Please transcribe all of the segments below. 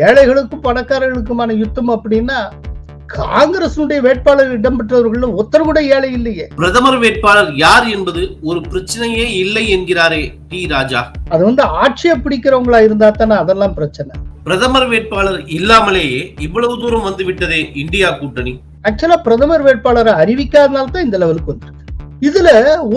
ஏழைகளுக்கும் பணக்காரர்களுக்குமான யுத்தம் அப்படின்னா காங்கிரசுடைய வேட்பாளர் இடம்பெற்றவர்கள் ஒருத்தர் கூட ஏழை இல்லையே. பிரதமர் வேட்பாளர் யார் என்பது ஒரு பிரச்சனையே இல்லை என்கிறாரே டி ராஜா. அது வந்து ஆட்சியை பிடிக்கிறவங்களா இருந்தா தானே அதெல்லாம் பிரச்சனை. பிரதமர் வேட்பாளர் இல்லாமலேயே இவ்வளவு தூரம் வந்து விட்டதே இந்தியா கூட்டணி. ஆக்சுவலா பிரதமர் வேட்பாளரை அறிவிக்காதனால தான் இந்த லெவலுக்கு வந்துருக்கு. இதுல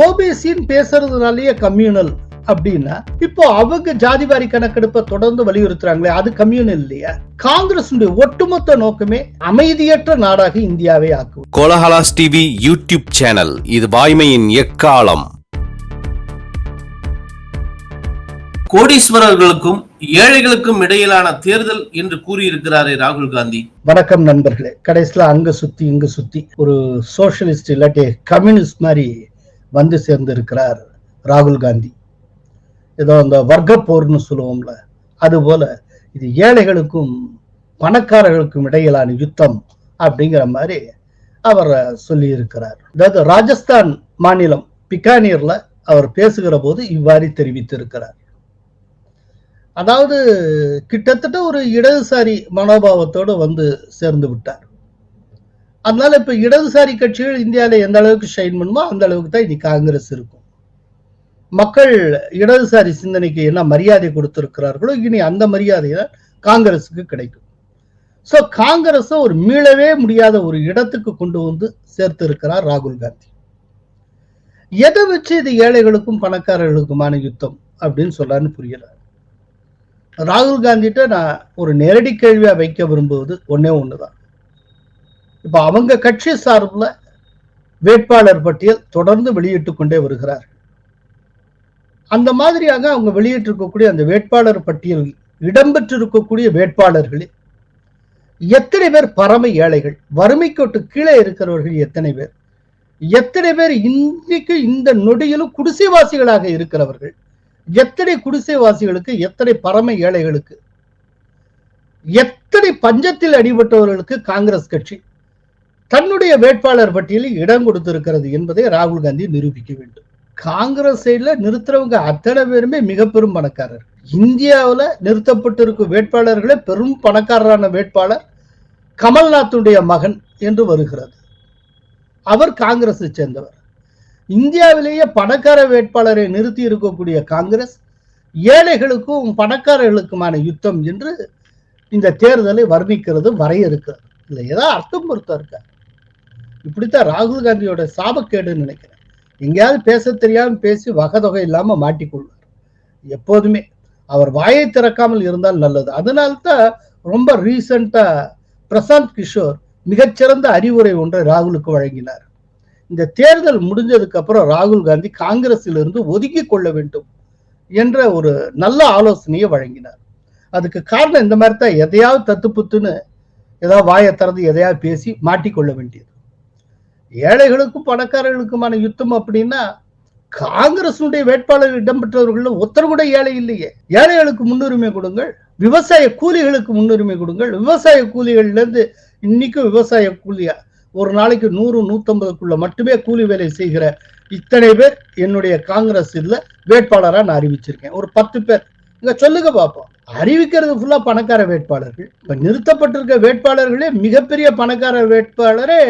ஓபிசின்னு பேசுறதுனாலயே கம்யூனல் அப்படின்னா இப்போ அவங்க ஜாதிவாரி கணக்கெடுப்பை தொடர்ந்து வலியுறுத்துறாங்களே அது கம்யூனல் இல்லையா? காங்கிரஸ் ஒட்டுமொத்த நோக்கமே அமைதியற்ற நாடாக இந்தியாவை ஆக்குவது. கோலஹலாஸ் டிவி யூடியூப் சேனல் இது வாய்மையின் எக்காலம். கோடீஸ்வரர்களுக்கும் ஏழைகளுக்கும் இடையிலான தேர்தல் என்று கூறியிருக்கிறாரே ராகுல் காந்தி. வணக்கம் நண்பர்களே. கடைசியில அங்க சுத்தி இங்க சுத்தி ஒரு சோஷலிஸ்ட் இல்லாட்டி கம்யூனிஸ்ட் மாதிரி வந்து சேர்ந்து இருக்கிறார் ராகுல் காந்தி. ஏதோ அந்த வர்க்க போர்னு சொல்லுவோம்ல அது போல இது ஏழைகளுக்கும் பணக்காரர்களுக்கும் இடையிலான யுத்தம் அப்படிங்கிற மாதிரி அவர் சொல்லி இருக்கிறார் அதாவது ராஜஸ்தான் மாநிலம் பிகானீர்ல அவர் பேசுகிற போது இவ்வாறு தெரிவித்திருக்கிறார். அதாவது கிட்டத்தட்ட ஒரு இடதுசாரி மனோபாவத்தோடு வந்து சேர்ந்து விட்டார். அதனால இப்ப இடதுசாரி கட்சிகள் இந்தியாவில எந்த அளவுக்கு ஷைன் பண்ணுமோ அந்த அளவுக்கு தான் இனி காங்கிரஸ் இருக்கும். மக்கள் இடதுசாரி சிந்தனைக்கு என்ன மரியாதை கொடுத்திருக்கிறார்களோ இனி அந்த மரியாதை தான் காங்கிரஸுக்கு கிடைக்கும். சோ காங்கிரஸை ஒரு மீளவே முடியாத ஒரு இடத்துக்கு கொண்டு வந்து சேர்த்து இருக்கிறார் ராகுல் காந்தி. எதை வச்சு இது ஏழைகளுக்கும் பணக்காரர்களுக்குமான யுத்தம் அப்படின்னு சொல்றாருன்னு புரியல. ராகுல் காந்திட்ட நான் ஒரு நேரடி கேள்வியா வைக்க விரும்புவது ஒன்னே ஒண்ணுதான். இப்ப அவங்க கட்சி சார்பில் வேட்பாளர் பட்டியல் தொடர்ந்து வெளியிட்டு கொண்டே வருகிறார் அந்த மாதிரியாக அவங்க வெளியிட்டிருக்கக்கூடிய அந்த வேட்பாளர் பட்டியல் இடம்பெற்றிருக்கக்கூடிய வேட்பாளர்களில் எத்தனை பேர் பரம ஏழைகள் வறுமைக்கோட்டு கீழே இருக்கிறவர்கள் எத்தனை பேர் எத்தனை பேர் இன்றைக்கு இந்த நொடியிலும் குடிசைவாசிகளாக இருக்கிறவர்கள் எத்தனை குடிசைவாசிகளுக்கு எத்தனை பரம ஏழைகளுக்கு எத்தனை பஞ்சத்தில் அடிபட்டவர்களுக்கு காங்கிரஸ் கட்சி தன்னுடைய வேட்பாளர் பட்டியலில் இடம் கொடுத்திருக்கிறது என்பதை ராகுல் காந்தி நிரூபிக்க வேண்டும். காங்கிரஸ் சைடுல நிறுத்துறவங்க அத்தனை பேருமே மிக பெரும் பணக்காரர். இந்தியாவுல நிறுத்தப்பட்டிருக்கும் வேட்பாளர்களே பெரும் பணக்காரரான வேட்பாளர் கமல்நாத்துடைய மகன் என்று வருகிறது. அவர் காங்கிரஸை சேர்ந்தவர். இந்தியாவிலேயே பணக்கார வேட்பாளரை நிறுத்தி இருக்கக்கூடிய காங்கிரஸ் ஏழைகளுக்கும் பணக்காரர்களுக்குமான யுத்தம் என்று இந்த தேர்தலை வர்ணிக்கிறது வரையறுக்கிறது. இல்லை ஏதாவது அர்த்தம் பொருத்தம் இருக்கா? இப்படித்தான் ராகுல் காந்தியோட சாபக்கேடுன்னு நினைக்கிறேன். எங்கேயாவது பேச தெரியாமல் பேசி வகதொகை இல்லாமல் மாட்டிக்கொள்வார். எப்போதுமே அவர் வாயை திறக்காமல் இருந்தால் நல்லது. அதனால்தான் ரொம்ப ரீசண்டாக பிரசாந்த் கிஷோர் மிகச்சிறந்த அறிவுரை ஒன்றை ராகுலுக்கு வழங்கினார். இந்த தேர்தல் முடிஞ்சதுக்கு அப்புறம் ராகுல் காந்தி காங்கிரஸில் இருந்து ஒதுக்கி கொள்ள வேண்டும் என்ற ஒரு நல்ல ஆலோசனையை வழங்கினார். அதுக்கு காரணம் இந்த மாதிரி தான் எதையாவது தத்துப்புத்துன்னு ஏதாவது வாயை திறந்து எதையாவது பேசி மாட்டிக்கொள்ள வேண்டியது. ஏழைகளுக்கும் பணக்காரர்களுக்குமான யுத்தம் அப்படின்னா காங்கிரசுடைய வேட்பாளர் இடம்பெற்றவர்கள் ஒருத்தர் கூட ஏழை இல்லையே. ஏழைகளுக்கு முன்னுரிமை கொடுங்கள். விவசாய கூலிகளுக்கு முன்னுரிமை கொடுங்கள். விவசாய கூலிகள்லேருந்து இன்னைக்கும் விவசாய கூலியா? ஒரு நாளைக்கு நூறு நூத்தம்பதுக்குள்ள மட்டுமே கூலி வேலை செய்கிற இத்தனை பேர் என்னுடைய காங்கிரஸ் இதுல வேட்பாளராக நான் அறிவிச்சிருக்கேன். ஒரு பத்து பேர். இங்க சொல்லுங்க பார்ப்போம் அறிவிக்கிறது ஃபுல்லா பணக்கார வேட்பாளர்கள். இப்ப நிறுத்தப்பட்டிருக்க வேட்பாளர்களே மிகப்பெரிய பணக்கார வேட்பாளரே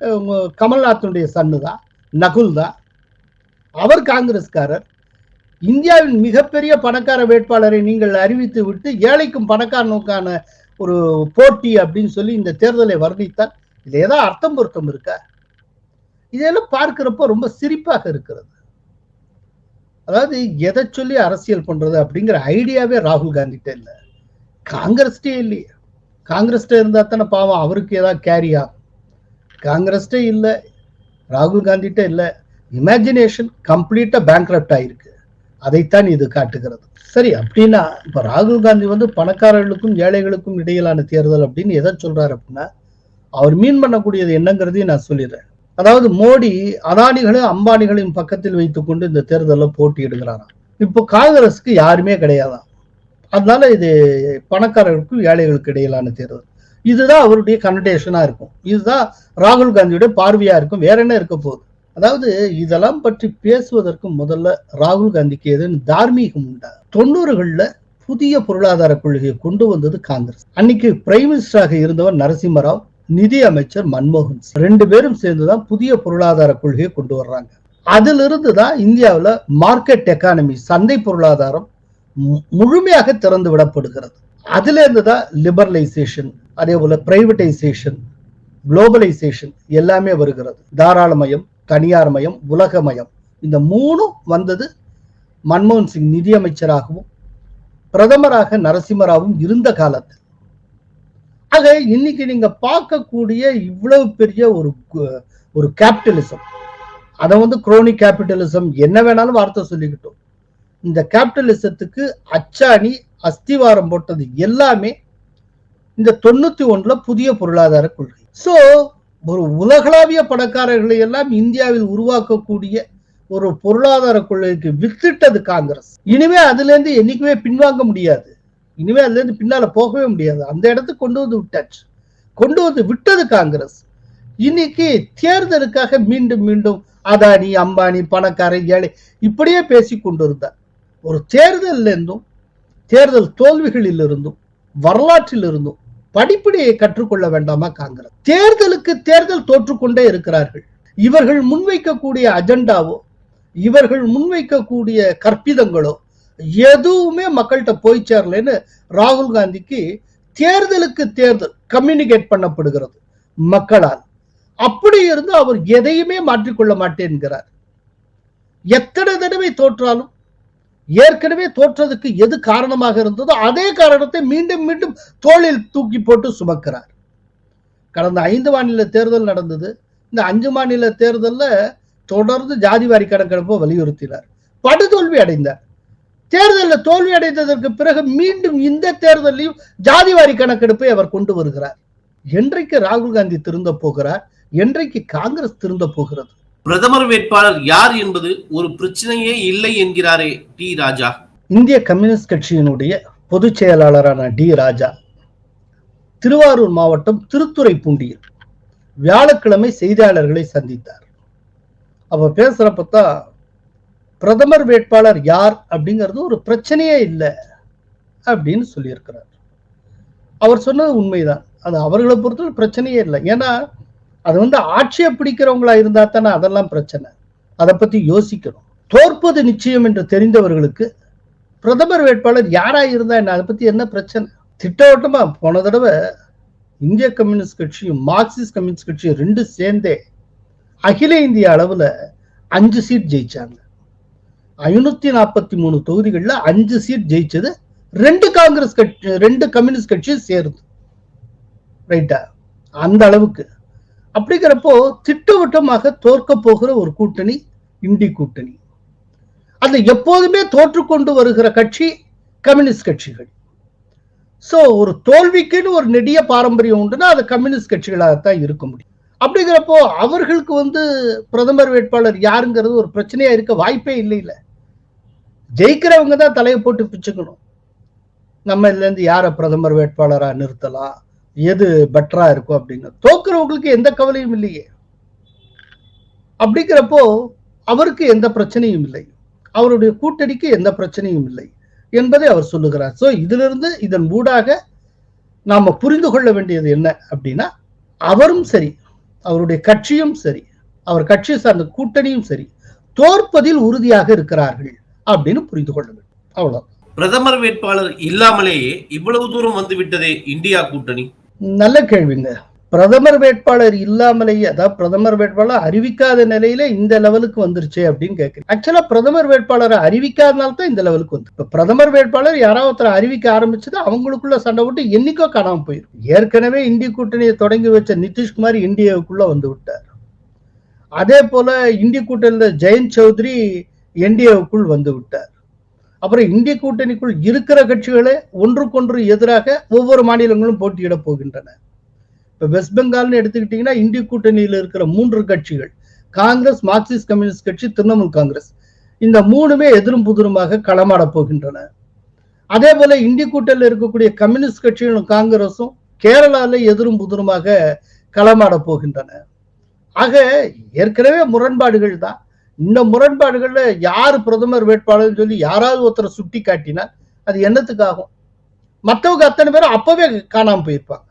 அஹ், கமல்நாத்துடைய சன்னு தான் நகுல் தான். அவர் காங்கிரஸ்காரர். இந்தியாவின் மிகப்பெரிய பணக்கார வேட்பாளரை நீங்கள் அறிவித்து விட்டு ஏழைக்கும் பணக்காரனுக்கான ஒரு போட்டி அப்படின்னு சொல்லி இந்த தேர்தலை வர்ணித்தால் இதில் ஏதாவது அர்த்தம் பொருத்தம் இருக்கா? இதெல்லாம் பார்க்கிறப்ப ரொம்ப சிரிப்பாக இருக்கிறது. அதாவது எதை சொல்லி அரசியல் பண்றது அப்படிங்கிற ஐடியாவே ராகுல் காந்திகிட்ட இல்லை. காங்கிரஸ்டே இல்லையே. காங்கிரஸ்ட இருந்தா தானே பாவம் அவருக்கு ஏதாவது கேரி ஆகும். காங்கிரஸ்டே இல்லை ராகுல் காந்திகிட்ட இல்லை. இமேஜினேஷன் கம்ப்ளீட்டாக பேங்க்ரப்ட் ஆயிருக்கு. அதைத்தான் இது காட்டுகிறது. சரி அப்படின்னா இப்போ ராகுல் காந்தி வந்து பணக்காரர்களுக்கும் ஏழைகளுக்கும் இடையிலான தேர்தல் அப்படின்னு எதை சொல்றாரு அப்படின்னா அவர் மீன் பண்ணக்கூடியது என்னங்கிறதையும் நான் சொல்லிடுறேன். அதாவது மோடி அதானிகளையும் அம்பானிகளையும் பக்கத்தில் வைத்துக்கொண்டு இந்த தேர்தலில் போட்டியிடுகிறாராம். இப்போ காங்கிரஸுக்கு யாருமே கிடையாதான் அதனால இது பணக்காரர்களுக்கும் ஏழைகளுக்கு இடையிலான தேர்தல். இதுதான் அவருடைய கன்டேஷனா இருக்கும். இதுதான் ராகுல் காந்தியுடைய பார்வையா இருக்கும். வேற என்ன இருக்க போகுது? அதாவது இதெல்லாம் பற்றி பேசுவதற்கு முதல்ல ராகுல் காந்திக்கு எதுன்னு தார்மீகம் உண்டா? தொண்ணூறுகள்ல புதிய பொருளாதார கொள்கையை கொண்டு வந்தது காங்கிரஸ். அன்னைக்கு பிரைம் மினிஸ்டராக இருந்தவர் நரசிம்மராவ் நிதி அமைச்சர் மன்மோகன் சிங். ரெண்டு பேரும் சேர்ந்துதான் புதிய பொருளாதார கொள்கையை கொண்டு வர்றாங்க. அதிலிருந்து தான் இந்தியாவில் மார்க்கெட் எக்கானமி சந்தை பொருளாதாரம் மு- முழுமையாக திறந்து விடப்படுகிறது. அதுல இருந்து தான் லிபரலைசேஷன் அதே போல பிரைவேட்டைசேஷன் குளோபலைசேஷன் எல்லாமே வருகிறது. தாராளமயம் தனியார் மயம் உலகமயம். இந்த மூணும் வந்தது மன்மோகன் சிங் நிதியமைச்சராகவும் பிரதமராக நரசிம்மராவும் இருந்த காலத்தில். ஆக இன்னைக்கு நீங்க பார்க்கக்கூடிய இவ்வளவு பெரிய ஒரு ஒரு கேபிட்டலிசம் அதை வந்து குரோனி கேபிட்டலிசம் என்ன வேணாலும் வார்த்தை சொல்லிக்கிட்டோம். இந்த கேபிட்டலிசத்துக்கு அச்சாணி அஸ்திவாரம் போட்டது எல்லாமே இந்த தொண்ணூத்தி ஒன்றுல புதிய பொருளாதார கொள்கை. சோ ஒரு உலகளாவிய பணக்காரர்களை எல்லாம் இந்தியாவில் உருவாக்கக்கூடிய ஒரு பொருளாதார கொள்கைக்கு வித்திட்டது காங்கிரஸ். இனிமே அதுல இருந்து என்னைக்குமே பின்வாங்க முடியாது. இனிமே அதுல இருந்து பின்னால போகவே முடியாது. அந்த இடத்துக்கு கொண்டு வந்து விட்டாச்சு. கொண்டு வந்து விட்டது காங்கிரஸ். இன்னைக்கு தேர்தலுக்காக மீண்டும் மீண்டும் அதானி அம்பானி பணக்கார ஏழை இப்படியே பேசி கொண்டிருந்தார். ஒரு தேர்தலில் இருந்தும் தேர்தல் தோல்விகளில் இருந்தும் வரலாற்றில் இருந்தும் படிப்படியை கற்றுக்கொள்ள வேண்டாமா காங்கிரஸ்? தேர்தலுக்கு தேர்தல் தோற்றுக்கொண்டே இருக்கிறார்கள். இவர்கள் முன்வைக்கக்கூடிய அஜெண்டாவோ இவர்கள் முன்வைக்கக்கூடிய கற்பிதங்களோ எதுவுமே மக்கள்கிட்ட போய் சேரலன்னு ராகுல் காந்திக்கு தேர்தலுக்கு தேர்தல் கம்யூனிகேட் பண்ணப்படுகிறது மக்களால். அப்படி இருந்து அவர் எதையுமே மாற்றிக்கொள்ள மாட்டேன்கிறார். எத்தனை தடவை தோற்றாலும் ஏற்கனவே தோற்றதுக்கு எது காரணமாக இருந்ததோ அதே காரணத்தை மீண்டும் மீண்டும் தோளில் தூக்கி போட்டு சுமக்கிறார். கடந்த ஐந்து மாநில தேர்தல் நடந்தது. இந்த அஞ்சு மாநில தேர்தல்ல தொடர்ந்து ஜாதிவாரி கணக்கெடுப்பை வலியுறுத்தினார். படுதோல்வி அடைந்தார். தேர்தலில் தோல்வி அடைந்ததற்கு பிறகு மீண்டும் இந்த தேர்தலையும் ஜாதிவாரி கணக்கெடுப்பை அவர் கொண்டு வருகிறார். என்றைக்கு ராகுல் காந்தி திருந்த போகிறார்? என்றைக்கு காங்கிரஸ் திருந்த போகிறது? பிரதமர் வேட்பாளர் யார் என்பது ஒரு பிரச்சனையே இல்லை என்கிறாரே டி ராஜா. இந்திய கம்யூனிஸ்ட் கட்சியினுடைய பொதுச் செயலாளரான டி ராஜா திருவாரூர் மாவட்டம் திருத்துறைப்பூண்டியில் வியாழக்கிழமை செய்தியாளர்களை சந்தித்தார். அப்ப பேசுறப்பதான் பிரதமர் வேட்பாளர் யார் அப்படிங்கிறது ஒரு பிரச்சனையே இல்லை அப்படின்னு சொல்லியிருக்கிறார். அவர் சொன்னது உண்மைதான். அது அவர்களை பொறுத்தவரை பிரச்சனையே இல்லை. ஏன்னா அது வந்து ஆட்சியை பிடிக்கிறவங்களா இருந்தா தானே அதெல்லாம் பிரச்சனை. அதை பத்தி யோசிக்கணும். தோற்பது நிச்சயம் என்று தெரிந்தவர்களுக்கு பிரதமர் வேட்பாளர் யாரா இருந்தா என்ன? அதை பத்தி என்ன பிரச்சனை? திட்டவட்டமா போன தடவை இந்திய கம்யூனிஸ்ட் கட்சியும் மார்க்சிஸ்ட் கம்யூனிஸ்ட் கட்சியும் ரெண்டு சேர்ந்தே அகில இந்திய அளவுல அஞ்சு சீட் ஜெயிச்சாங்க. ஐநூத்தி நாற்பத்தி மூணு தொகுதிகளில் அஞ்சு சீட் ஜெயிச்சது ரெண்டு காங்கிரஸ் கட்சி ரெண்டு கம்யூனிஸ்ட் கட்சியும் சேருது ரைட்டா? அந்த அளவுக்கு. அப்படிங்கிறப்போ திட்டவட்டமாக தோற்க போகிற ஒரு கூட்டணி இண்டி கூட்டணி. அது எப்போதுமே தோற்றுக்கொண்டு வருகிற கட்சி கம்யூனிஸ்ட் கட்சிகள். சோ ஒரு தோல்விக்குன்னு ஒரு நெடிய பாரம்பரியம் உண்டுன்னா அது கம்யூனிஸ்ட் கட்சிகளாகத்தான் இருக்க முடியும். அப்படிங்கிறப்போ அவர்களுக்கு வந்து பிரதமர் வேட்பாளர் யாருங்கிறது ஒரு பிரச்சனையா இருக்க வாய்ப்பே இல்லை ஜெயிக்கிறவங்க தான் தலையை போட்டு பிச்சுக்கணும். நம்ம இதுலேருந்து யாரை பிரதமர் வேட்பாளரா நிறுத்தலாம்? எது பெட்டரா இருக்கும் அப்படின்னு. தோக்குறவங்களுக்கு எந்த கவலையும் இல்லையே. அப்படிங்கிறப்போ அவருக்கு எந்த பிரச்சனையும் இல்லை. அவருடைய கூட்டணிக்கு எந்த பிரச்சனையும் இல்லை என்பதை அவர் சொல்லுகிறார். ஸோ இதிலிருந்து இதன் ஊடாக நாம புரிந்து கொள்ள வேண்டியது என்ன அப்படின்னா அவரும் சரி அவருடைய கட்சியும் சரி அவர் கட்சி சார்ந்த கூட்டணியும் சரி தோற்பதில் உறுதியாக இருக்கிறார்கள் அப்படின்னு புரிந்து கொள்ள வேண்டும். அவ்வளவு பிரதமர் வேட்பாளர் இல்லாமலேயே இவ்வளவு தூரம் வந்து விட்டதே இந்தியா கூட்டணி. நல்ல கேள்விங்க. பிரதமர் வேட்பாளர் இல்லாமலேயே அதாவது பிரதமர் வேட்பாளர் அறிவிக்காத நிலையில இந்த லெவலுக்கு வந்துருச்சு அப்படின்னு கேட்குறேன் ஆக்சுவலா பிரதமர் வேட்பாளரை அறிவிக்காதனால தான் இந்த லெவலுக்கு வந்து. இப்ப பிரதமர் வேட்பாளர் யாராவது ஒருத்தர் அறிவிக்க ஆரம்பிச்சது அவங்களுக்குள்ள சண்டை போட்டு என்னைக்கோ காணாமல் போயிரும். ஏற்கனவே இந்திய கூட்டணியை தொடங்கி வச்ச நிதிஷ்குமார் இந்தியாவுக்குள்ள வந்து விட்டார். அதே போல இந்திய கூட்டணியில் ஜெயந்த் சௌத்ரி என்டிஏவுக்குள் வந்து விட்டார். அப்புறம் இந்திய கூட்டணிக்குள் இருக்கிற கட்சிகளே ஒன்றுக்கொன்று எதிராக ஒவ்வொரு மாநிலங்களும் போட்டியிட போகின்றன. இப்ப வெஸ்ட் பெங்கால்னு எடுத்துக்கிட்டீங்கன்னா இந்திய கூட்டணியில் இருக்கிற மூன்று கட்சிகள் காங்கிரஸ் மார்க்சிஸ்ட் கம்யூனிஸ்ட் கட்சி திரிணாமுல் காங்கிரஸ். இந்த மூணுமே எதிரும் புதிருமாக களமாட போகின்றன. அதே போல இந்திய கூட்டணியில் இருக்கக்கூடிய கம்யூனிஸ்ட் கட்சிகளும் காங்கிரஸும் கேரளால எதிரும் புதிருமாக களமாட போகின்றன. ஆக ஏற்கனவே முரண்பாடுகள் தான். இந்த முரண்பாடுகள்ல யார் பிரதமர் வேட்பாளர் சொல்லி யாராவது ஒருத்தரை சுட்டி காட்டினா அது என்னத்துக்காகும்? மற்றவங்க அத்தனை பேரும் அப்பவே காணாம போயிருப்பாங்க.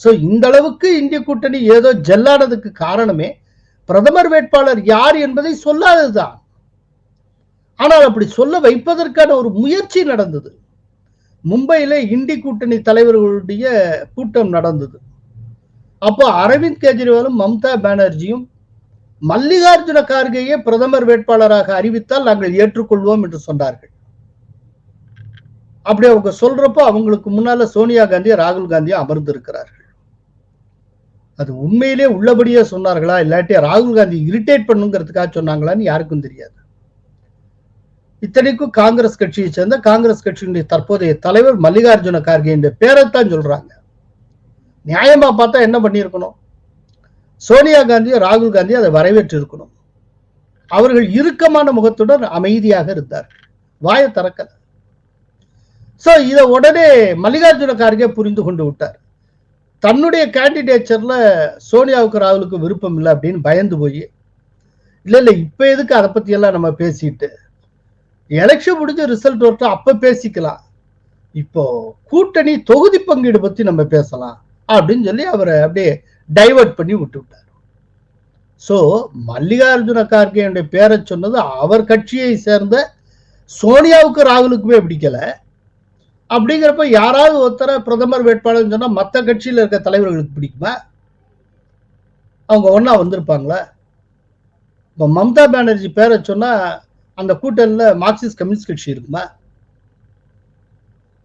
ஸோ இந்த அளவுக்கு இந்திய கூட்டணி ஏதோ ஜெல்லானதுக்கு காரணமே பிரதமர் வேட்பாளர் யார் என்பதை சொல்லாததுதான். ஆனால் அப்படி சொல்ல வைப்பதற்கான ஒரு முயற்சி நடந்தது. மும்பையில இந்தி கூட்டணி தலைவர்களுடைய கூட்டம் நடந்தது. அப்போ அரவிந்த் கெஜ்ரிவாலும் மம்தா பானர்ஜியும் மல்லிகார்ஜுன கார்கேயை பிரதமர் வேட்பாளராக அறிவித்தால் நாங்கள் ஏற்றுக்கொள்வோம் என்று சொன்னார்கள். அப்படி அவங்க சொல்றப்போ அவங்களுக்கு முன்னால சோனியா காந்தி ராகுல் காந்தி அமர்ந்திருக்கிறார்கள். அது உண்மையிலே உள்ளபடியே சொன்னார்களா? இல்லாட்டி ராகுல் காந்தி இரிட்டேட் பண்ணுங்கிறதுக்காக சொன்னாங்களான்னு யாருக்கும் தெரியாது. இத்தனைக்கும் காங்கிரஸ் கட்சியை சேர்ந்த காங்கிரஸ் கட்சியினுடைய தற்போதைய தலைவர் மல்லிகார்ஜுன கார்கே என்ற பேரைத்தான் சொல்றாங்க. நியாயமா பார்த்தா என்ன பண்ணியிருக்கணும்? சோனியா காந்தியும் ராகுல் காந்தி அதை வரவேற்று இருக்கணும் அவர்கள் இறுக்கமான முகத்துடன் அமைதியாக இருந்தார். வாய திறக்கல. ஸோ இதை உடனே மல்லிகார்ஜுன கார்கே புரிந்து கொண்டு விட்டார். தன்னுடைய கேண்டிடேச்சர்ல சோனியாவுக்கு ராகுலுக்கு விருப்பம் இல்லை அப்படின்னு பயந்து போய் இல்லை இல்லை இப்போ எதுக்கு அதை பற்றியெல்லாம் நம்ம பேசிட்டு? எலெக்ஷன் முடிஞ்ச ரிசல்ட் வரட்டும் அப்போ பேசிக்கலாம். இப்போ கூட்டணி தொகுதி பங்கீடு பற்றி நம்ம பேசலாம் அப்படின்னு சொல்லி அவரை அப்படியே டைவர்ட் பண்ணி விட்டு விட்டார் ஸோ மல்லிகார்ஜுன கார்கேயுடைய பேரை சொன்னது அவர் கட்சியை சேர்ந்த சோனியாவுக்கு ராகுலுக்குமே பிடிக்கல. அப்படிங்கிறப்ப யாராவது ஒருத்தர பிரதமர் வேட்பாளர் சொன்னால் மற்ற கட்சியில் இருக்க தலைவர்களுக்கு பிடிக்குமா? அவங்க ஒன்றா வந்திருப்பாங்களா? இப்போ மம்தா பானர்ஜி பேரை சொன்னால் அந்த கூட்டணியில் மார்க்சிஸ்ட் கம்யூனிஸ்ட் கட்சி இருக்குமா?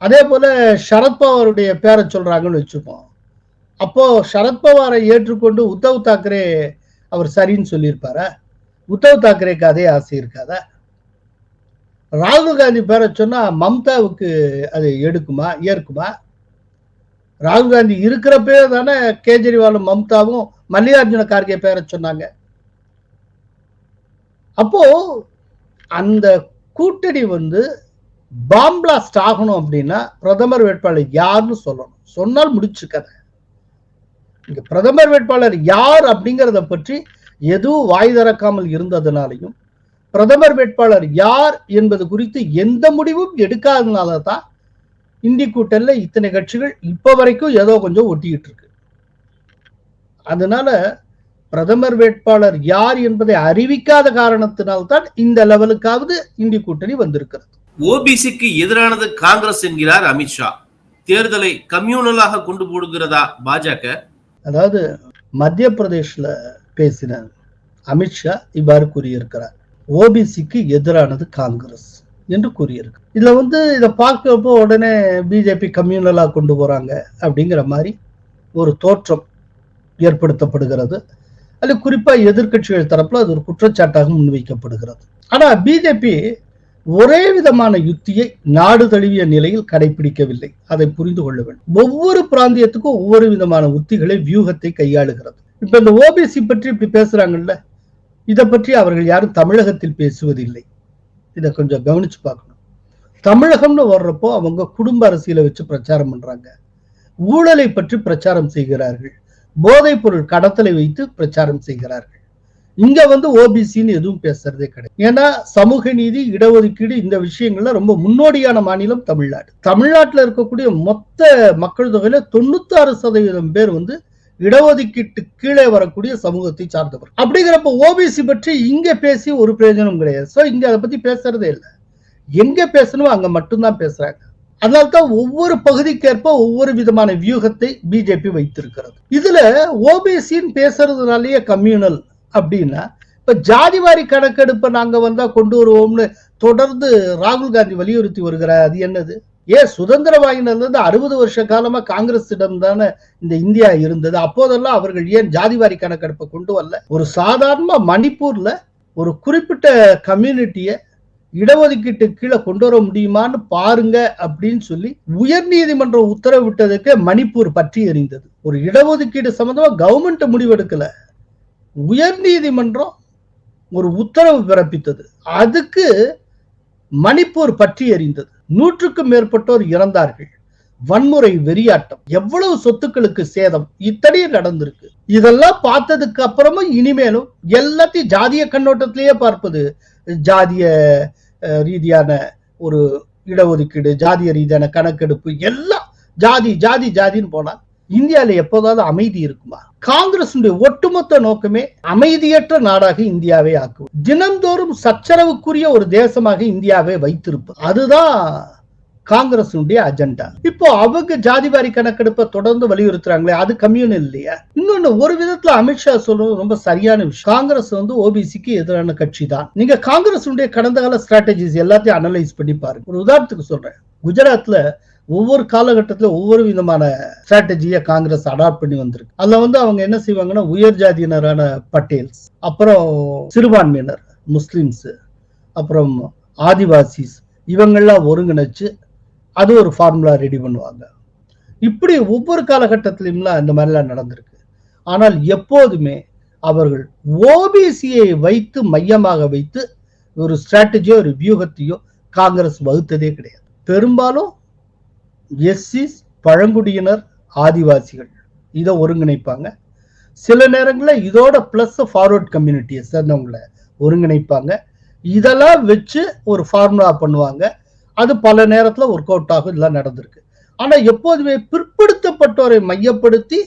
அதே போல் சரத்பவாருடைய பேரை சொல்கிறாங்கன்னு வச்சுப்போம். அப்போ சரத்பவாரை ஏற்றுக்கொண்டு உத்தவ் தாக்கரே அவர் சரின்னு சொல்லியிருப்பாரா? உத்தவ் தாக்கரேக்கு அதே ஆசை இருக்காதா? ராகுல் காந்தி பேரை சொன்னா மம்தாவுக்கு அது எடுக்குமா ஏற்குமா? ராகுல் காந்தி இருக்கிறப்பே தானே கேஜ்ரிவாலும் மம்தாவும் மல்லிகார்ஜுன கார்கே பேரை சொன்னாங்க. அப்போ அந்த கூட்டணி வந்து பாம்பிளாஸ்ட் ஆகணும் அப்படின்னா பிரதமர் வேட்பாளர் யாருன்னு சொல்லணும். சொன்னால் முடிச்சு கதை. இங்க பிரதமர் வேட்பாளர் யார் அப்படிங்கிறத பற்றி எதுவும் வாய் திறக்காமல் இருந்ததுனாலையும் பிரதமர் வேட்பாளர் யார் என்பது குறித்து எந்த முடிவும் எடுக்காதனால தான் இந்தி கூட்டல்ல இத்தனை கட்சிகள் இப்ப வரைக்கும் ஏதோ கொஞ்சம் ஒட்டிக்கிட்டு இருக்கு அதனால பிரதமர் வேட்பாளர் யார் என்பதை அறிவிக்காத காரணத்தினால்தான் இந்த லெவலுக்காவது இந்தி கூட்டணி வந்திருக்கிறது. ஓபிசிக்கு எதிரானது காங்கிரஸ் என்கிறார் அமித்ஷா. தேர்தலை கம்யூனலாக கொண்டு போடுகிறதா பாஜக? அதாவது மத்திய பிரதேஷ்ல பேசின அமித்ஷா இவ்வாறு கூறியிருக்கிறார். ஓபிசிக்கு எதிரானது காங்கிரஸ் என்று கூறியிருக்கு. இதில் வந்து இதை பார்க்கப்போ உடனே பிஜேபி கம்யூனலாக கொண்டு போகிறாங்க அப்படிங்கிற மாதிரி ஒரு தோற்றம் ஏற்படுத்தப்படுகிறது. அது குறிப்பாக எதிர்க்கட்சிகள் தரப்பில் அது ஒரு குற்றச்சாட்டாக முன்வைக்கப்படுகிறது. ஆனால் பிஜேபி ஒரே விதமான யுத்தியை நாடு தழுவிய நிலையில் கடைபிடிக்கவில்லை. அதை புரிந்து கொள்ள வேண்டும். ஒவ்வொரு பிராந்தியத்துக்கும் ஒவ்வொரு விதமான உத்திகளை வியூகத்தை கையாளுகிறது. இப்ப இந்த ஓபிசி பற்றி இப்படி பேசுறாங்கல்ல இதை பற்றி அவர்கள் யாரும் தமிழகத்தில் பேசுவதில்லை. இதை கொஞ்சம் கவனிச்சு பார்க்கணும். தமிழகம்னு வர்றப்போ அவங்க குடும்ப அரசியலை வச்சு பிரச்சாரம் பண்றாங்க. ஊழலை பற்றி பிரச்சாரம் செய்கிறார்கள். போதைப் பொருள் கடத்தலை வைத்து பிரச்சாரம் செய்கிறார்கள். இங்க வந்து ஓபிசின்னு எதுவும் பேசுறதே கிடையாது. ஏன்னா சமூக நீதி இடஒதுக்கீடு இந்த விஷயங்கள்ல ரொம்ப முன்னோடியான மாநிலம் தமிழ்நாடு. தமிழ்நாட்டில் இருக்கக்கூடிய மொத்த மக்கள் தொகையில தொண்ணூத்தாறு சதவீதம் பேர் வந்து இடஒதுக்கீட்டு கீழே வரக்கூடிய சமூகத்தை சார்ந்தவர். அப்படிங்கிறப்ப ஓபிசி பற்றி இங்க பேசி ஒரு பிரயோஜனம் கிடையாது. ஸோ இங்க அதை பத்தி பேசுறதே இல்லை. எங்க பேசணுமோ அங்க மட்டும்தான் பேசுறாங்க. அதனால்தான் ஒவ்வொரு பகுதிக்கேற்ப ஒவ்வொரு விதமான வியூகத்தை பிஜேபி வைத்திருக்கிறது. இதுல ஓபிசின்னு பேசுறதுனாலயே கம்யூனல் அப்படின்னா இப்ப ஜாதிவாரி கணக்கெடுப்பை நாங்க வந்தா கொண்டு வருவோம்னு தொடர்ந்து ராகுல் காந்தி வலியுறுத்தி வருகிறார். அது என்னது? ஏன் சுதந்திர வாங்கினது அறுபது வருஷ காலமா காங்கிரஸிடம் தானே இந்த இந்தியா இருந்தது. அப்போதெல்லாம் அவர்கள் ஏன் ஜாதிவாரி கணக்கெடுப்பை கொண்டு வரல? ஒரு சாதாரண மணிப்பூர்ல ஒரு குறிப்பிட்ட கம்யூனிட்டிய இடஒதுக்கீட்டு கீழே கொண்டு வர முடியுமான்னு பாருங்க அப்படின்னு சொல்லி உயர் நீதிமன்றம் உத்தரவிட்டதுக்கு மணிப்பூர் பற்றி எறிந்தது ஒரு இடஒதுக்கீடு சம்பந்தமா கவர்மெண்ட் முடிவெடுக்கல. உயர் நீதிமன்றம் ஒரு உத்தரவு பிறப்பித்தது. அதுக்கு மணிப்பூர் பற்றி எறிந்தது. நூற்றுக்கும் மேற்பட்டோர் இறந்தார்கள். வன்முறை வெறியாட்டம் எவ்வளவு சொத்துக்களுக்கு சேதம் இத்தனையும் நடந்திருக்கு. இதெல்லாம் பார்த்ததுக்கு அப்புறமும் இனிமேலும் எல்லாத்தையும் ஜாதிய கண்ணோட்டத்திலேயே பார்ப்பது ஜாதிய ரீதியான ஒரு இடஒதுக்கீடு ஜாதிய ரீதியான கணக்கெடுப்பு எல்லாம் ஜாதி ஜாதி ஜாதின்னு போனால் இந்தியால எப்போதாவது அமைதி இருக்குமா? காங்கிரஸ் ஒட்டுமொத்த நோக்கமே அமைதியற்ற நாடாக இந்தியாவை ஆக்குவது தினந்தோறும் சச்சரவுக்குரிய ஒரு தேசமாக இந்தியாவை வைத்திருப்பது அதுதான் காங்கிரசுடைய அஜெண்டா. இப்போ அவங்க ஜாதிவாரி கணக்கெடுப்பை தொடர்ந்து வலியுறுத்துறாங்களே அது கம்யூனல் இல்லையா? இன்னொன்னு ஒரு விதத்துல அமித்ஷா சொல்றது ரொம்ப சரியான விஷயம். காங்கிரஸ் வந்து ஓபிசிக்கு எதிரான கட்சி தான் நீங்க காங்கிரஸ் கடந்த கால ஸ்ட்ராட்டஜிஸ் எல்லாத்தையும் அனலைஸ் பண்ணி பாருங்க. ஒரு உதாரணத்துக்கு சொல்றேன். குஜராத்ல ஒவ்வொரு காலகட்டத்துல ஒவ்வொரு விதமான ஸ்ட்ராட்டஜியை காங்கிரஸ் அடாப்ட் பண்ணி வந்திருக்கு. அதில் வந்து அவங்க என்ன செய்வாங்கன்னா உயர் ஜாதியினரான பட்டேல்ஸ் அப்புறம் சிறுபான்மையினர் முஸ்லிம்ஸ் அப்புறம் ஆதிவாசிஸ் இவங்கெல்லாம் ஒருங்கிணைச்சு அது ஒரு ஃபார்முலா ரெடி பண்ணுவாங்க. இப்படி ஒவ்வொரு காலகட்டத்திலையும்லாம் இந்த மாதிரிலாம் நடந்திருக்கு. ஆனால் எப்போதுமே அவர்கள் ஓபிசியை வைத்து மையமாக வைத்து ஒரு ஸ்ட்ராட்டஜியோ ஒரு வியூகத்தையோ காங்கிரஸ் வகுத்ததே கிடையாது. பெரும்பாலும் எஸ்சிஸ் பழங்குடியினர் ஆதிவாசிகள். இதை ஒருங்கிணைப்பாங்க. சில நேரங்களில் இதோட பிளஸ் ஃபார்வர்ட் கம்யூனிட்டியை சேர்ந்தவங்களை ஒருங்கிணைப்பாங்க. இதெல்லாம் வச்சு ஒரு ஃபார்முலா பண்ணுவாங்க. அது பல நேரத்தில் ஒர்க் அவுட் ஆகும் இதெல்லாம் நடந்திருக்கு. ஆனால் எப்போதுமே பிற்படுத்தப்பட்டோரை மையப்படுத்தி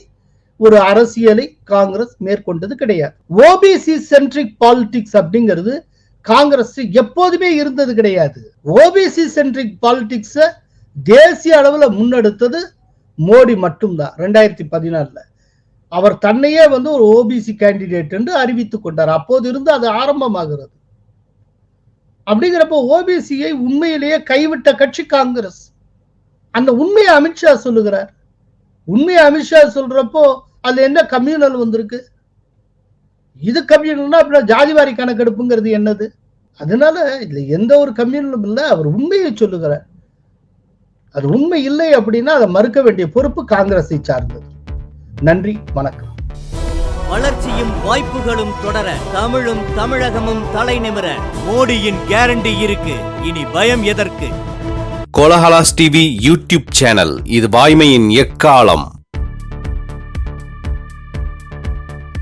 ஒரு அரசியலை காங்கிரஸ் மேற்கொண்டது கிடையாது. ஓபிசி சென்ட்ரிக் பாலிடிக்ஸ் அப்படிங்கிறது காங்கிரஸ் எப்போதுமே இருந்தது கிடையாது. ஓபிசி சென்ட்ரிக் பாலிடிக்ஸை தேசிய அளவில் முன்னெடுத்தது மோடி மட்டும்தான். ரெண்டாயிரத்தி பதினாலில் அவர் தன்னையே வந்து ஒரு ஓபிசி கேண்டிடேட் என்று அறிவித்துக் கொண்டார். அப்போது இருந்து அது ஆரம்பமாகிறது. அப்படிங்கிறப்போ ஓபிசியை உண்மையிலேயே கைவிட்ட கட்சி காங்கிரஸ். அந்த உண்மையை அமித்ஷா சொல்லுகிறார். உண்மையை அமித்ஷா சொல்றப்போ அதுல என்ன கம்யூனல் வந்திருக்கு? இது கம்யூனல்னா அப்புறம் ஜாதிவாரி கணக்கெடுப்புங்கிறது என்னது? அதனால இதுல எந்த ஒரு கம்யூனலும் இல்லை. அவர் உண்மையை சொல்லுகிறார். அது உண்மை இல்லை அப்படின்னா அதை மறுக்க வேண்டிய பொறுப்பு காங்கிரஸை சார்ந்தது. நன்றி வணக்கம். வளர்ச்சியும் வாய்ப்புகளும் தொடர தமிழும் தமிழகமும் தலை நிமிர மோடியின் கேரண்டி இருக்கு. இனி பயம் எதற்கு? கோலஹலாஸ் டிவி யூடியூப் சேனல் இது வாய்மையின் எக்காலம்.